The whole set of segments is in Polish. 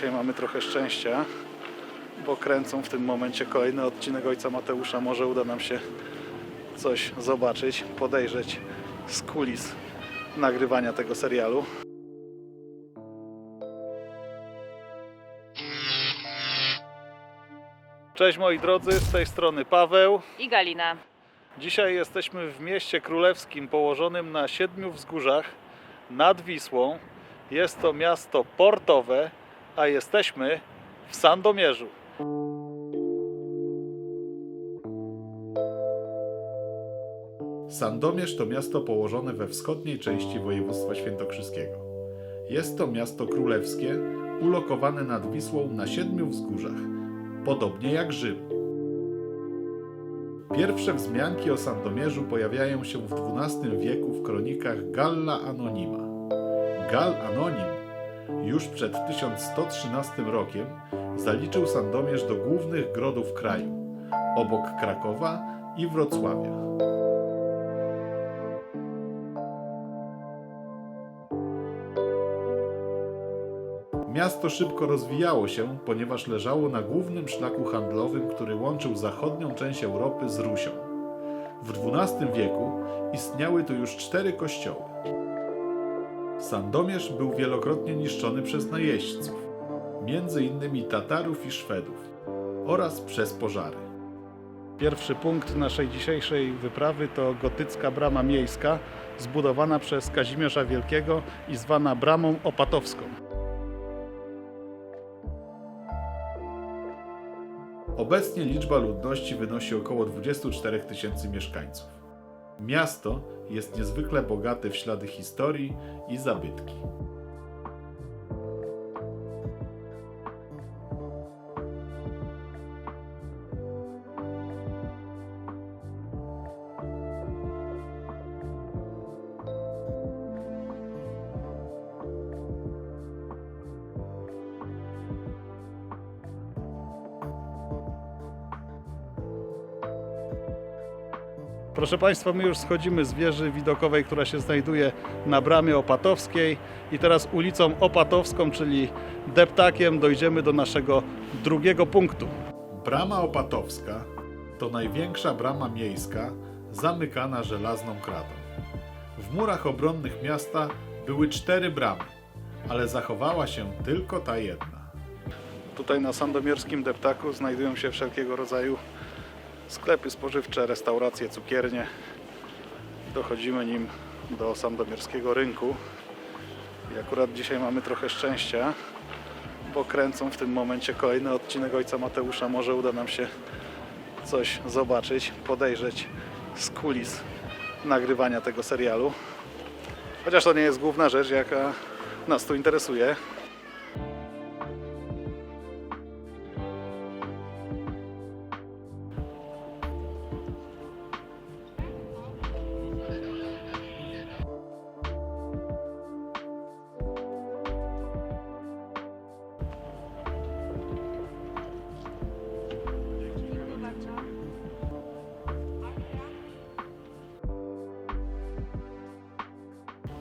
dzisiaj mamy trochę szczęścia, bo kręcą w tym momencie kolejny odcinek Ojca Mateusza. Może uda nam się coś zobaczyć, podejrzeć z kulis nagrywania tego serialu. Cześć moi drodzy, z tej strony Paweł. i Galina. Dzisiaj jesteśmy w mieście królewskim położonym na siedmiu wzgórzach nad Wisłą. Jest to miasto portowe, a jesteśmy w Sandomierzu. Sandomierz to miasto położone we wschodniej części województwa świętokrzyskiego. Jest to miasto królewskie, ulokowane nad Wisłą na siedmiu wzgórzach, podobnie jak Rzym. Pierwsze wzmianki o Sandomierzu pojawiają się w XII wieku w kronikach Galla Anonima. Gal Anonim już przed 1113 rokiem zaliczył Sandomierz do głównych grodów kraju, obok Krakowa i Wrocławia. Miasto szybko rozwijało się, ponieważ leżało na głównym szlaku handlowym, który łączył zachodnią część Europy z Rusią. W XII wieku istniały tu już cztery kościoły. Sandomierz był wielokrotnie niszczony przez najeźdźców, między innymi Tatarów i Szwedów, oraz przez pożary. Pierwszy punkt naszej dzisiejszej wyprawy to gotycka brama miejska, zbudowana przez Kazimierza Wielkiego i zwana bramą opatowską. Obecnie liczba ludności wynosi około 24 tysięcy mieszkańców. Miasto jest niezwykle bogate w ślady historii i zabytki. Proszę Państwa, my już schodzimy z wieży widokowej, która się znajduje na bramie Opatowskiej i teraz ulicą Opatowską, czyli deptakiem dojdziemy do naszego drugiego punktu. Brama Opatowska to największa brama miejska zamykana żelazną kratą. W murach obronnych miasta były cztery bramy, ale zachowała się tylko ta jedna. Tutaj na sandomierskim deptaku znajdują się wszelkiego rodzaju sklepy spożywcze, restauracje, cukiernie. Dochodzimy nim do sandomierskiego rynku. I akurat dzisiaj mamy trochę szczęścia, bo kręcą w tym momencie kolejny odcinek Ojca Mateusza. Może uda nam się coś zobaczyć, podejrzeć z kulis nagrywania tego serialu. Chociaż to nie jest główna rzecz, jaka nas tu interesuje.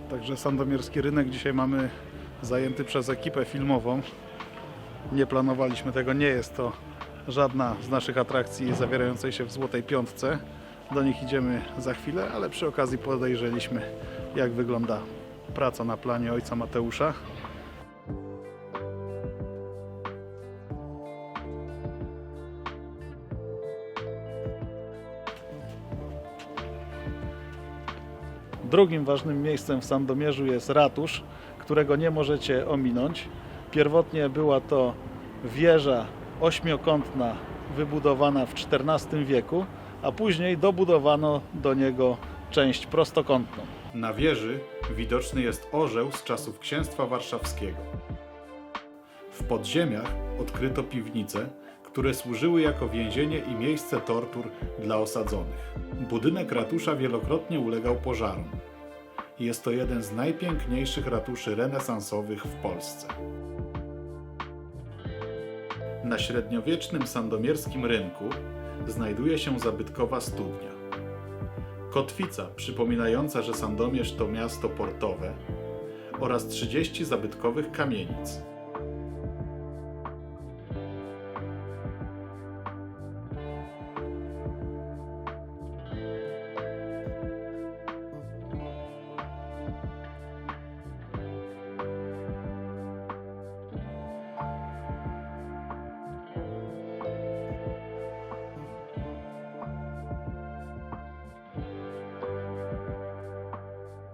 Także sandomierski rynek dzisiaj mamy zajęty przez ekipę filmową. Nie planowaliśmy tego, nie jest to żadna z naszych atrakcji zawierającej się w Złotej Piątce. Do nich idziemy za chwilę, ale przy okazji podejrzeliśmy jak wygląda praca na planie ojca Mateusza. Drugim ważnym miejscem w Sandomierzu jest ratusz, którego nie możecie ominąć. Pierwotnie była to wieża ośmiokątna wybudowana w XIV wieku, a później dobudowano do niego część prostokątną. Na wieży widoczny jest orzeł z czasów księstwa warszawskiego. W podziemiach odkryto piwnice, które służyły jako więzienie i miejsce tortur dla osadzonych. Budynek ratusza wielokrotnie ulegał pożarom. Jest to jeden z najpiękniejszych ratuszy renesansowych w Polsce. Na średniowiecznym sandomierskim rynku znajduje się zabytkowa studnia. Kotwica przypominająca, że Sandomierz to miasto portowe oraz 30 zabytkowych kamienic.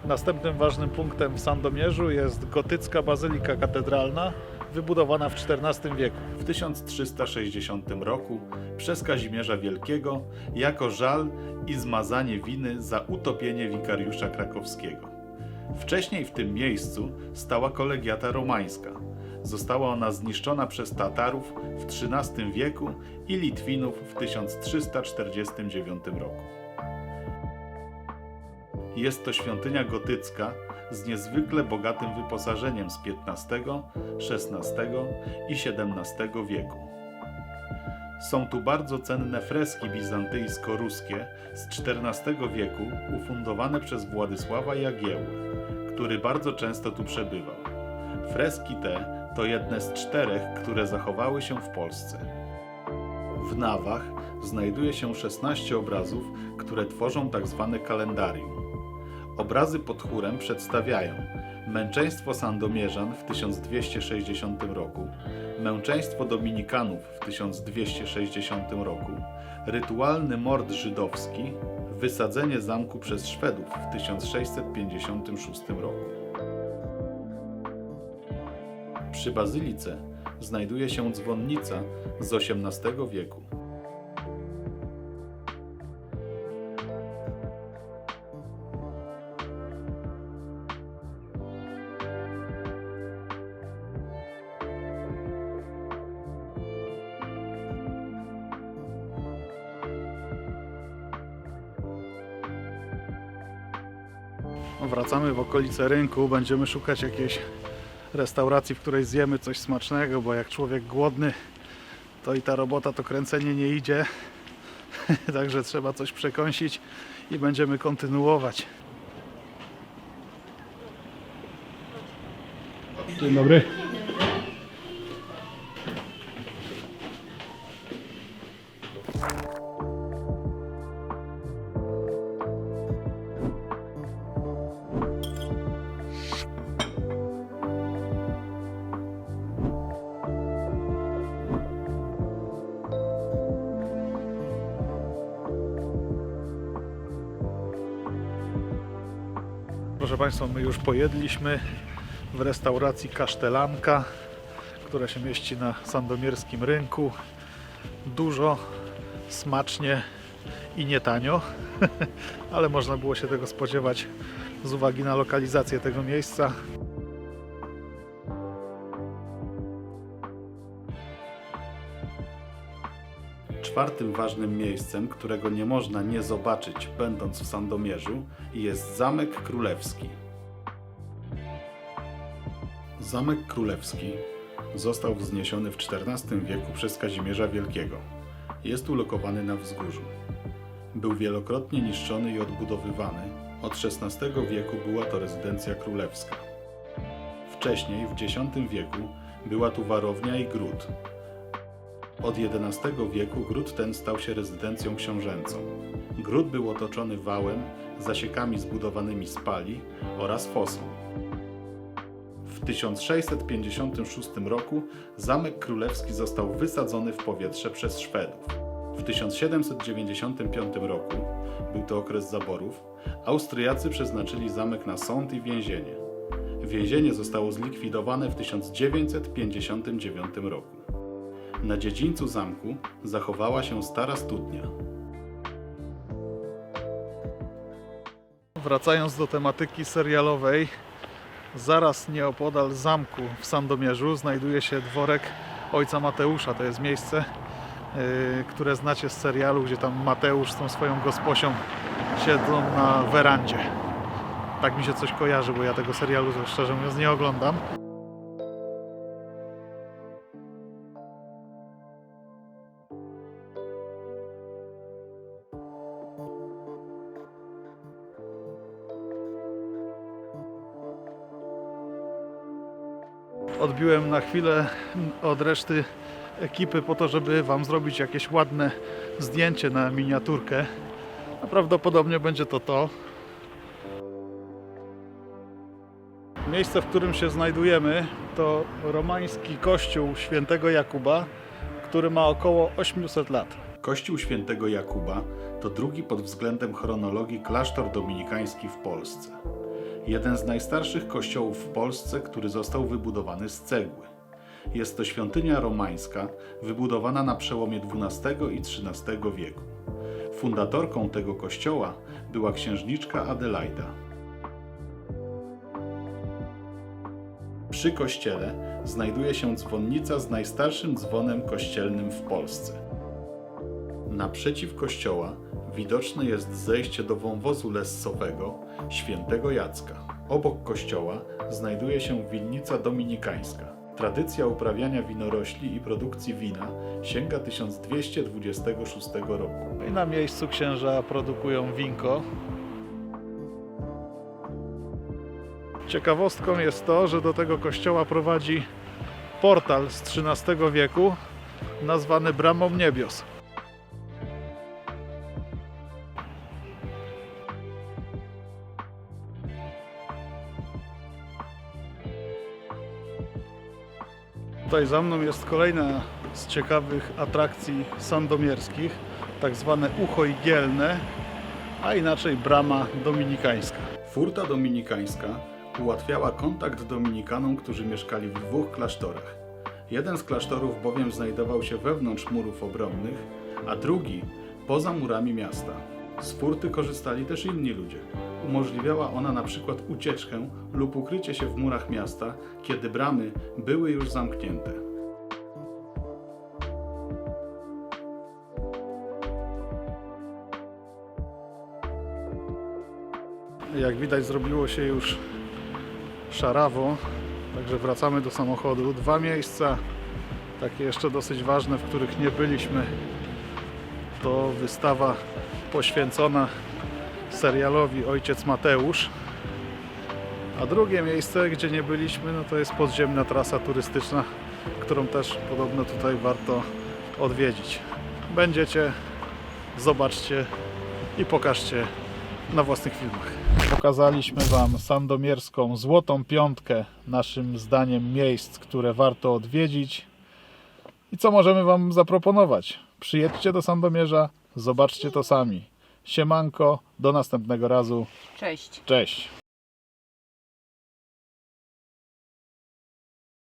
Następnym ważnym punktem w Sandomierzu jest gotycka bazylika katedralna, wybudowana w XIV wieku. W 1360 roku przez Kazimierza Wielkiego jako żal i zmazanie winy za utopienie wikariusza krakowskiego. Wcześniej w tym miejscu stała kolegiata romańska. Została ona zniszczona przez Tatarów w XIII wieku i Litwinów w 1349 roku. Jest to świątynia gotycka z niezwykle bogatym wyposażeniem z XV, XVI i XVII wieku. Są tu bardzo cenne freski bizantyjsko-ruskie z XIV wieku ufundowane przez Władysława Jagiełły, który bardzo często tu przebywał. Freski te to jedne z czterech, które zachowały się w Polsce. W nawach znajduje się 16 obrazów, które tworzą tak zwane kalendarium. Obrazy pod chórem przedstawiają męczeństwo Sandomierzan w 1260 roku, męczeństwo Dominikanów w 1260 roku, rytualny mord żydowski, wysadzenie zamku przez Szwedów w 1656 roku. Przy bazylice znajduje się dzwonnica z XVIII wieku. Wracamy w okolice rynku, będziemy szukać jakiejś restauracji, w której zjemy coś smacznego, bo jak człowiek głodny, to i ta robota, to kręcenie nie idzie. Także trzeba coś przekąsić i będziemy kontynuować. Dzień dobry. Proszę Państwa, my już pojedliśmy w restauracji Kasztelanka, która się mieści na sandomierskim rynku. Dużo, smacznie i nie tanio, ale można było się tego spodziewać z uwagi na lokalizację tego miejsca. Czwartym ważnym miejscem, którego nie można nie zobaczyć, będąc w Sandomierzu, jest Zamek Królewski. Zamek Królewski został wzniesiony w XIV wieku przez Kazimierza Wielkiego. Jest ulokowany na wzgórzu. Był wielokrotnie niszczony i odbudowywany. Od XVI wieku była to rezydencja królewska. Wcześniej, w X wieku, była tu warownia i gród, od XI wieku gród ten stał się rezydencją książęcą. Gród był otoczony wałem, zasiekami zbudowanymi z pali oraz fosą. W 1656 roku Zamek Królewski został wysadzony w powietrze przez Szwedów. W 1795 roku, był to okres zaborów, Austriacy przeznaczyli zamek na sąd i więzienie. Więzienie zostało zlikwidowane w 1959 roku. Na dziedzińcu zamku zachowała się stara studnia. Wracając do tematyki serialowej, zaraz nieopodal zamku w Sandomierzu znajduje się dworek ojca Mateusza. To jest miejsce, yy, które znacie z serialu, gdzie tam Mateusz z tą swoją gosposią siedzą na werandzie. Tak mi się coś kojarzy, bo ja tego serialu szczerze mówiąc nie oglądam. Odbiłem na chwilę od reszty ekipy po to, żeby Wam zrobić jakieś ładne zdjęcie na miniaturkę. A prawdopodobnie będzie to to. Miejsce, w którym się znajdujemy, to romański kościół świętego Jakuba, który ma około 800 lat. Kościół świętego Jakuba to drugi pod względem chronologii klasztor dominikański w Polsce. Jeden z najstarszych kościołów w Polsce, który został wybudowany z cegły. Jest to świątynia romańska, wybudowana na przełomie XII i XIII wieku. Fundatorką tego kościoła była księżniczka Adelaida. Przy kościele znajduje się dzwonnica z najstarszym dzwonem kościelnym w Polsce. Naprzeciw kościoła widoczne jest zejście do wąwozu lessowego świętego Jacka. Obok kościoła znajduje się winnica dominikańska. Tradycja uprawiania winorośli i produkcji wina sięga 1226 roku. I na miejscu księża produkują winko. Ciekawostką jest to, że do tego kościoła prowadzi portal z XIII wieku nazwany Bramą Niebios. Tutaj za mną jest kolejna z ciekawych atrakcji sandomierskich, tak zwane ucho igielne, a inaczej brama dominikańska. Furta dominikańska ułatwiała kontakt dominikanom, którzy mieszkali w dwóch klasztorach. Jeden z klasztorów bowiem znajdował się wewnątrz murów obronnych, a drugi poza murami miasta. Z furty korzystali też inni ludzie. Umożliwiała ona na przykład ucieczkę lub ukrycie się w murach miasta, kiedy bramy były już zamknięte. Jak widać zrobiło się już szarawo, także wracamy do samochodu. Dwa miejsca, takie jeszcze dosyć ważne, w których nie byliśmy, to wystawa poświęcona serialowi Ojciec Mateusz. A drugie miejsce, gdzie nie byliśmy, no to jest podziemna trasa turystyczna, którą też podobno tutaj warto odwiedzić. Będziecie, zobaczcie i pokażcie na własnych filmach. Pokazaliśmy Wam sandomierską złotą piątkę, naszym zdaniem miejsc, które warto odwiedzić. I co możemy Wam zaproponować? Przyjedźcie do Sandomierza, zobaczcie to sami. Siemanko, do następnego razu. Cześć. Cześć.